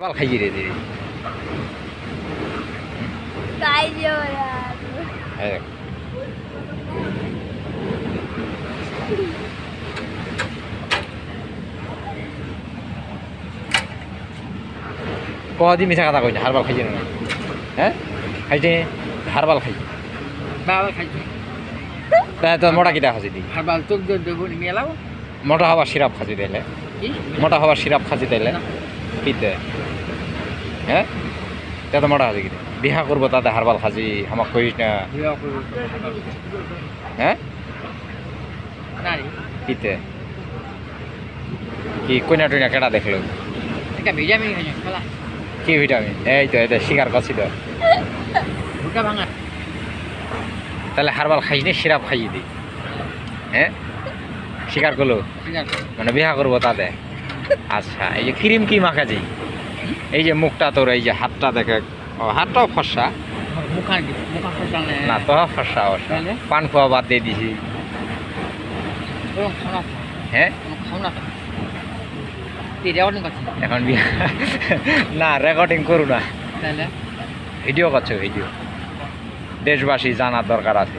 বাল খাইয়ে রে দিদি তাই কদি মিছা কথা কইছে হারবাল খাইছে না হ্যাঁ খাইছে হারবাল খাইছে বাবা খাইছে তাই তো মোটা কিটা খাসি দি হারবাল তোক দেবো নি মেলাও মোটা হবার সিরাপ খাসি দিলে কি মোটা হবার সিরাপ খাসি দিলে না। পিতে হ্যাঁ? তা তো মোটা খাসি কিনে বিহা করব তাতে হারবাল খাসি আমাক কইস না। হ্যাঁ? পিতে কি কইনা টইনা কেটা দেখল? এটা ভিটামিন কি ভিটামিন? এই তো এটা শিকার করছি তো। তাহলে হারবাল খাইস নি সিরাপ খাইয়ে দি। হ্যাঁ? শিকার করল। মানে বিহা করব তাতে। আচ্ছা এই যে ক্রিম কি মাখাজি? এই যে মুখটা তোর এই যে হাতটা দেখে ও হাতটাও ফর্সা। কি? না? তো ফর্সা অবশ্য। পান খাওয়া বাদ দিয়ে দিছি। হ্যাঁ? না রেকর্ডিং করছিস? এখন না রেকর্ডিং করু না। ভিডিও করছ ভিডিও। দেশবাসী জানার দরকার আছে।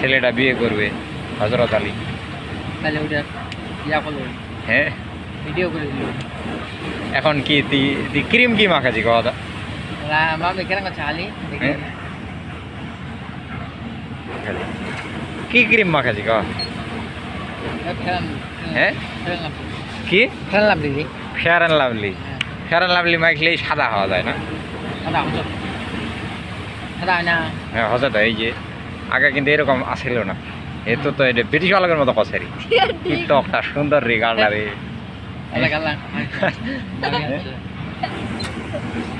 ছেলেটা বিয়ে করবে হজরত আলী। হ্যাঁ? ভিডিও করে দিল এখন কি তুই ক্রিম কি মাখাছি কথা মামা কেন দেখি হ্যাঁ? কি ক্রিম মাখাছি ক হ্যাঁ? কি? দিদি। Fair and lovely and lovely মাখলেই সাদা হওয়া যায় না। সাদা সাদা না। হ্যাঁ এই যে আগে কিন্তু এরকম আসিল না। এ তো এটা ব্রিটিশ আলোকের মতো কছেরি কি টকটা সুন্দর রে গালটা রে Alaga lang.